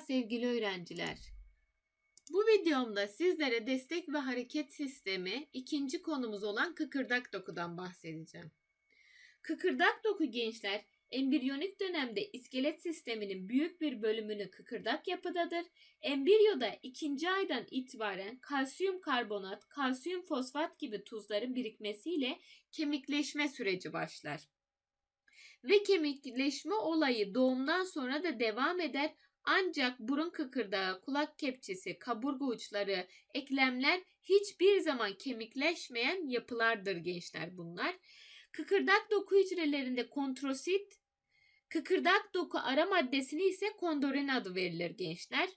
sevgili öğrenciler. Bu videomda sizlere destek ve hareket sistemi ikinci konumuz olan kıkırdak dokudan bahsedeceğim. Kıkırdak doku gençler embriyonik dönemde iskelet sisteminin büyük bir bölümünü kıkırdak yapıdadır. Embriyoda ikinci aydan itibaren kalsiyum karbonat, kalsiyum fosfat gibi tuzların birikmesiyle kemikleşme süreci başlar. Ve kemikleşme olayı doğumdan sonra da devam eder ancak burun kıkırdağı, kulak kepçesi, kaburga uçları, eklemler hiçbir zaman kemikleşmeyen yapılardır gençler bunlar. Kıkırdak doku hücrelerinde kontrosit, kıkırdak doku ara maddesine ise kondorin adı verilir gençler.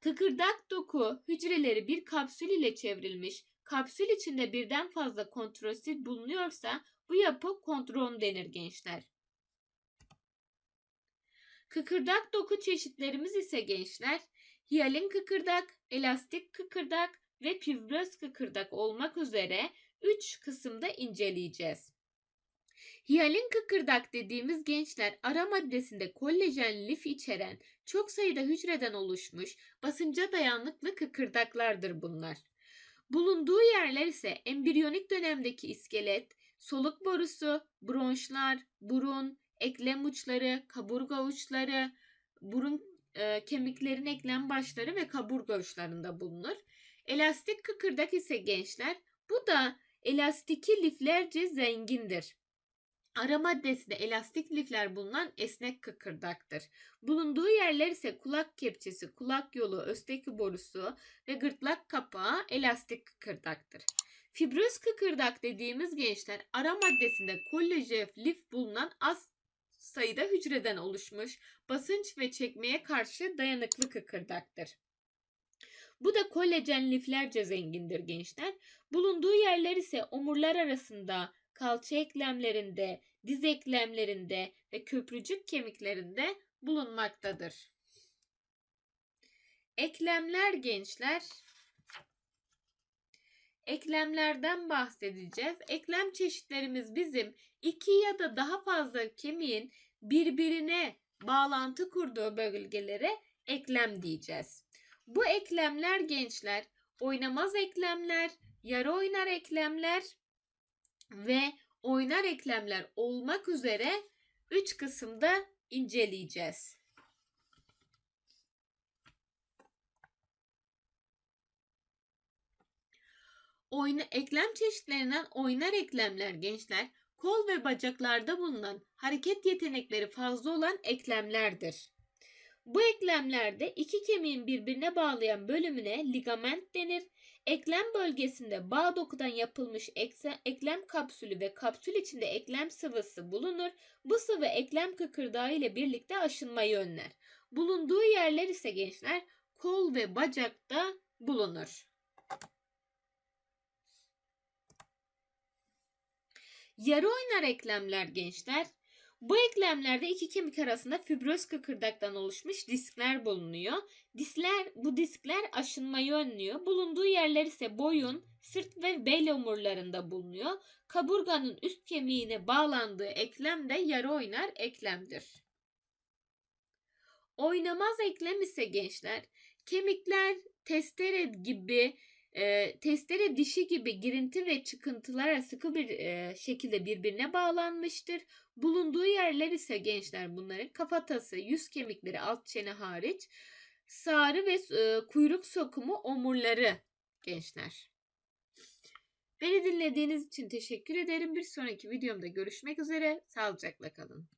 Kıkırdak doku hücreleri bir kapsül ile çevrilmiş, kapsül içinde birden fazla kontrosit bulunuyorsa bu yapı kontron denir gençler. Kıkırdak doku çeşitlerimiz ise gençler hiyalin kıkırdak, elastik kıkırdak ve fibröz kıkırdak olmak üzere 3 kısımda inceleyeceğiz. Hiyalin kıkırdak dediğimiz gençler ara maddesinde kollajen lif içeren çok sayıda hücreden oluşmuş basınca dayanıklı kıkırdaklardır bunlar. Bulunduğu yerler ise embriyonik dönemdeki iskelet, soluk borusu, bronşlar, burun, eklem uçları, kaburga uçları, burun e, kemiklerin eklem başları ve kaburga uçlarında bulunur. Elastik kıkırdak ise gençler bu da elastiki liflerce zengindir. Ara maddesinde elastik lifler bulunan esnek kıkırdaktır. Bulunduğu yerler ise kulak kepçesi, kulak yolu, östeki borusu ve gırtlak kapağı elastik kıkırdaktır. Fibröz kıkırdak dediğimiz gençler ara maddesinde kollajen lif bulunan az sayıda hücreden oluşmuş basınç ve çekmeye karşı dayanıklı kıkırdaktır. Bu da kolajen liflerce zengindir gençler. Bulunduğu yerler ise omurlar arasında, kalça eklemlerinde, diz eklemlerinde ve köprücük kemiklerinde bulunmaktadır. Eklemler gençler eklemlerden bahsedeceğiz. Eklem çeşitlerimiz bizim iki ya da daha fazla kemiğin birbirine bağlantı kurduğu bölgelere eklem diyeceğiz. Bu eklemler gençler oynamaz eklemler, yarı oynar eklemler ve oynar eklemler olmak üzere 3 kısımda inceleyeceğiz. Oyna, eklem çeşitlerinden oynar eklemler gençler kol ve bacaklarda bulunan hareket yetenekleri fazla olan eklemlerdir. Bu eklemlerde iki kemiğin birbirine bağlayan bölümüne ligament denir. Eklem bölgesinde bağ dokudan yapılmış eklem kapsülü ve kapsül içinde eklem sıvısı bulunur. Bu sıvı eklem kıkırdağı ile birlikte aşınmayı önler. Bulunduğu yerler ise gençler kol ve bacakta bulunur. Yarı oynar eklemler gençler. Bu eklemlerde iki kemik arasında fibröz kıkırdaktan oluşmuş diskler bulunuyor. Diskler, bu diskler aşınmayı önlüyor. Bulunduğu yerler ise boyun, sırt ve bel omurlarında bulunuyor. Kaburganın üst kemiğine bağlandığı eklem de yarı oynar eklemdir. Oynamaz eklem ise gençler, kemikler testere gibi e, testere dişi gibi girinti ve çıkıntılara sıkı bir e, şekilde birbirine bağlanmıştır. Bulunduğu yerler ise gençler bunların kafatası, yüz kemikleri, alt çene hariç sarı ve e, kuyruk sokumu omurları gençler. Beni dinlediğiniz için teşekkür ederim. Bir sonraki videomda görüşmek üzere. Sağlıcakla kalın.